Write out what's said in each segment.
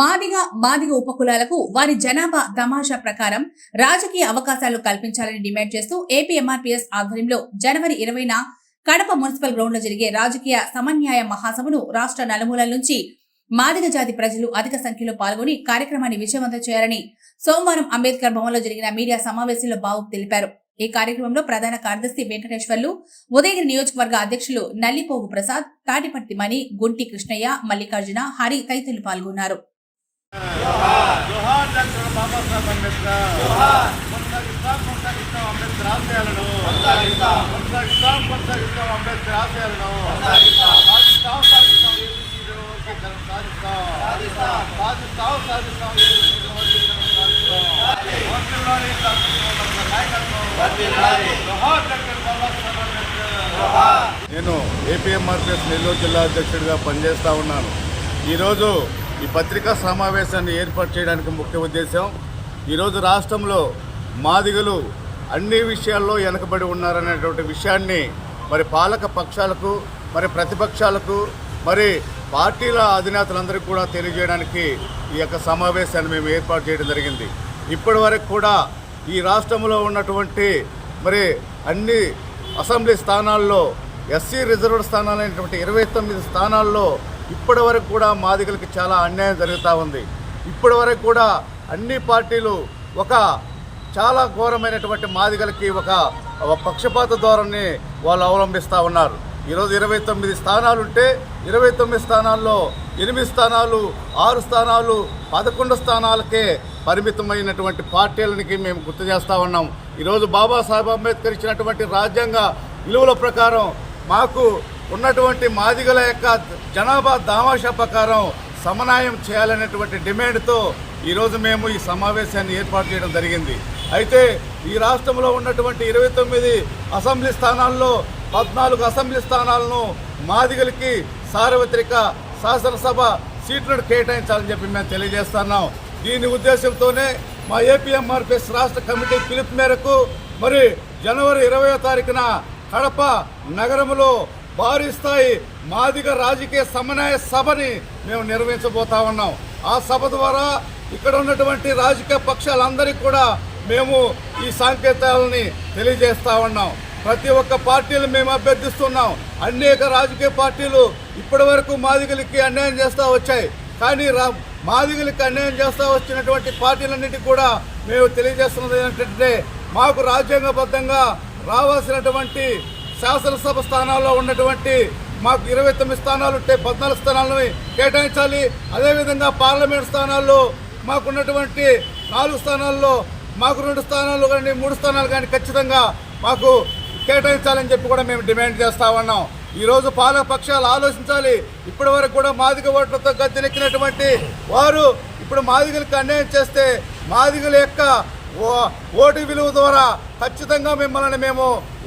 మాదిగ మాదిగ ఉపకులాలకు వారి జనాభా తమాషా ప్రకారం రాజకీయ అవకాశాలు కల్పించాలని డిమాండ్ చేస్తూ ఏపీ ఎంఆర్పీఎస్ ఆధ్వర్యంలో జనవరి ఇరవైన కడప మున్సిపల్ గ్రౌండ్లో జరిగే రాజకీయ సమన్యాయ మహాసభను రాష్ట్ర నలుమూలల నుంచి మాదిగ జాతి ప్రజలు అధిక సంఖ్యలో పాల్గొని కార్యక్రమాన్ని విజయవంతం చేయాలని సోమవారం అంబేద్కర్ భవన్లో జరిగిన మీడియా సమావేశంలో బాబు తెలిపారు. ఈ కార్యక్రమంలో ప్రధాన కార్యదర్శి వెంకటేశ్వర్లు ఉదయగిరి నియోజకవర్గ అధ్యక్షులు నల్లిపోగు ప్రసాద్ తాటిపర్తి మణి గుంటి కృష్ణయ్య మల్లికార్జున హరి తదితరులు పాల్గొన్నారు. జోహార్ డాక్టర్ బాబాసాహెబ్ అంబేద్కర్. కొనసాగిస్తాం కొనసాగిస్తాం అంబేద్కర్ ఆశయాలను. కొనసాగిస్తాం కొనసాగిస్తాం అంబేద్కర్ ఆశయాలను. సాధిస్తాం సాధిస్తాం సాధిస్తాం. సాధిస్తాం. సాధిస్తాం నేను ఏపీఎంఆర్పిఎస్ నెల్లూరు జిల్లా అధ్యక్షుడిగా పనిచేస్తూ ఉన్నాను. ఈరోజు ఈ పత్రికా సమావేశాన్ని ఏర్పాటు చేయడానికి ముఖ్య ఉద్దేశం ఈరోజు రాష్ట్రంలో మాదిగలు అన్ని విషయాల్లో వెనకబడి ఉన్నారనేటువంటి విషయాన్ని మరి పాలక పక్షాలకు మరి ప్రతిపక్షాలకు మరి పార్టీల అధినేతలందరికీ కూడా తెలియజేయడానికి ఈ యొక్క సమావేశాన్ని మేము ఏర్పాటు చేయడం జరిగింది. ఇప్పటి వరకు కూడా ఈ రాష్ట్రంలో ఉన్నటువంటి మరి అన్ని అసెంబ్లీ స్థానాల్లో ఎస్సీ రిజర్వ్డ్ స్థానాలైనటువంటి ఇరవై తొమ్మిది స్థానాల్లో ఇప్పటి వరకు కూడా మాదిగలకి చాలా అన్యాయం జరుగుతూ ఉంది. ఇప్పటి వరకు కూడా అన్ని పార్టీలు ఒక చాలా ఘోరమైనటువంటి మాదిగలకి ఒక ఒక పక్షపాత ధోరణి వాళ్ళు అవలంబిస్తూ ఉన్నారు. ఈరోజు ఇరవై తొమ్మిది స్థానాలు ఉంటే ఇరవై తొమ్మిది స్థానాల్లో ఎనిమిది స్థానాలు ఆరు స్థానాలు పదకొండు స్థానాలకే పరిమితమైనటువంటి పార్టీలకి మేము గుర్తు చేస్తూ ఉన్నాం. ఈరోజు బాబాసాహెబ్ అంబేద్కర్ ఇచ్చినటువంటి రాజ్యాంగ విలువల ప్రకారం మాకు ఉన్నటువంటి మాదిగల యొక్క జనాభా దామాషా ప్రకారం సమన్వయం చేయాలనేటువంటి డిమాండ్తో ఈరోజు మేము ఈ సమావేశాన్ని ఏర్పాటు చేయడం జరిగింది. అయితే ఈ రాష్ట్రంలో ఉన్నటువంటి ఇరవై తొమ్మిది అసెంబ్లీ స్థానాల్లో పద్నాలుగు అసెంబ్లీ స్థానాలను మాదిగలకి సార్వత్రిక శాసనసభ సీట్లను కేటాయించాలని చెప్పి మేము తెలియజేస్తున్నాం. దీని ఉద్దేశంతోనే మా ఏపీఎంఆర్పిఎస్ రాష్ట్ర కమిటీ పిలుపు మేరకు మరి జనవరి ఇరవయో తారీఖున కడప నగరంలో భారీ స్థాయి మాదిగ రాజకీయ సమన్వయ సభని మేము నిర్వహించబోతా ఉన్నాం. ఆ సభ ద్వారా ఇక్కడ ఉన్నటువంటి రాజకీయ పక్షాలందరికీ కూడా మేము ఈ సాంకేతాలని తెలియజేస్తా ఉన్నాం. ప్రతి ఒక్క పార్టీలు మేము అభ్యర్థిస్తున్నాం. అనేక రాజకీయ పార్టీలు ఇప్పటి వరకు మాదిగలకి అన్యాయం చేస్తూ వచ్చాయి. కానీ రా మాదిగలకి అన్యాయం చేస్తూ వచ్చినటువంటి పార్టీలన్నిటికీ కూడా మేము తెలియజేస్తున్నది ఏంటంటే మాకు రాజ్యాంగబద్ధంగా రావాల్సినటువంటి శాసనసభ స్థానాల్లో ఉన్నటువంటి మాకు ఇరవై తొమ్మిది స్థానాలు ఉంటే పద్నాలుగు స్థానాలను కేటాయించాలి. అదేవిధంగా పార్లమెంట్ స్థానాల్లో మాకున్నటువంటి నాలుగు స్థానాల్లో మాకు రెండు స్థానాలు కానీ మూడు స్థానాలు కానీ ఖచ్చితంగా మాకు కేటాయించాలని చెప్పి కూడా మేము డిమాండ్ చేస్తా ఉన్నాం. ఈరోజు పాలక పక్షాలు ఆలోచించాలి. ఇప్పటి వరకు కూడా మాదిగ ఓట్లతో గద్దెనెక్కినటువంటి వారు ఇప్పుడు మాదిగలకు అన్యాయం చేస్తే మాదిగల యొక్క ఓటు విలువ ద్వారా ఖచ్చితంగా మిమ్మల్ని మేము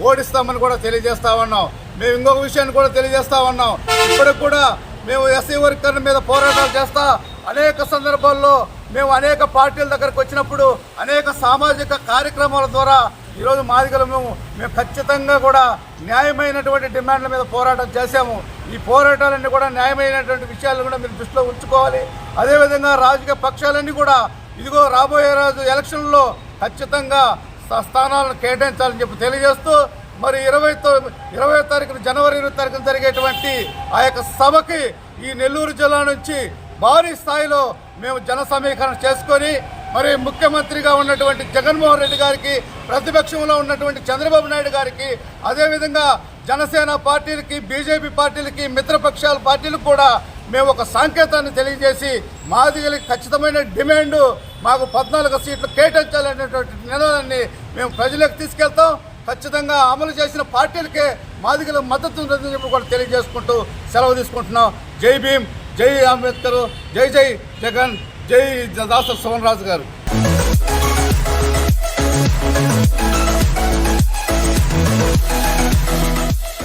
ఓడిస్తామని కూడా తెలియజేస్తా ఉన్నాం. మేము ఇంకొక విషయాన్ని కూడా తెలియజేస్తా ఉన్నాం. ఇప్పటికి కూడా మేము ఎస్సీ వర్కర్ల మీద పోరాటాలు చేస్తా అనేక సందర్భాల్లో మేము అనేక పార్టీల దగ్గరకు వచ్చినప్పుడు అనేక సామాజిక కార్యక్రమాల ద్వారా ఈరోజు మాదిగల మేము మేము ఖచ్చితంగా కూడా న్యాయమైనటువంటి డిమాండ్ల మీద పోరాటం చేశాము. ఈ పోరాటాలన్నీ కూడా న్యాయమైనటువంటి విషయాలు కూడా మీరు దృష్టిలో ఉంచుకోవాలి. అదేవిధంగా రాజకీయ పక్షాలన్నీ కూడా ఇదిగో రాబోయే రోజు ఎలక్షన్లో ఖచ్చితంగా స్థానాలను కేటాయించాలని చెప్పి తెలియజేస్తూ మరి ఇరవై ఇరవై తారీఖున జనవరి ఇరవై తారీఖున జరిగేటువంటి ఆ యొక్క సభకి ఈ నెల్లూరు జిల్లా నుంచి భారీ స్థాయిలో మేము జన సమీకరణ చేసుకొని మరి ముఖ్యమంత్రిగా ఉన్నటువంటి జగన్మోహన్ రెడ్డి గారికి ప్రతిపక్షంలో ఉన్నటువంటి చంద్రబాబు నాయుడు గారికి అదేవిధంగా జనసేన పార్టీలకి బీజేపీ పార్టీలకి మిత్రపక్షాల పార్టీలకు కూడా మేము ఒక సంకేతాన్ని తెలియజేసి మాదిగలకి ఖచ్చితమైన డిమాండ్ మాకు పద్నాలుగు సీట్లు కేటాయించాలనేటువంటి నినాదాన్ని మేము ప్రజలకు తీసుకెళ్తాం. ఖచ్చితంగా అమలు చేసిన పార్టీలకే మాదిగల మద్దతు ఉందని చెప్పి కూడా తెలియజేసుకుంటూ సెలవు తీసుకుంటున్నాం. జై భీమ్ జై అంబేద్కర్ జై జై జగన్ జై దాసర్ రాజు గారు.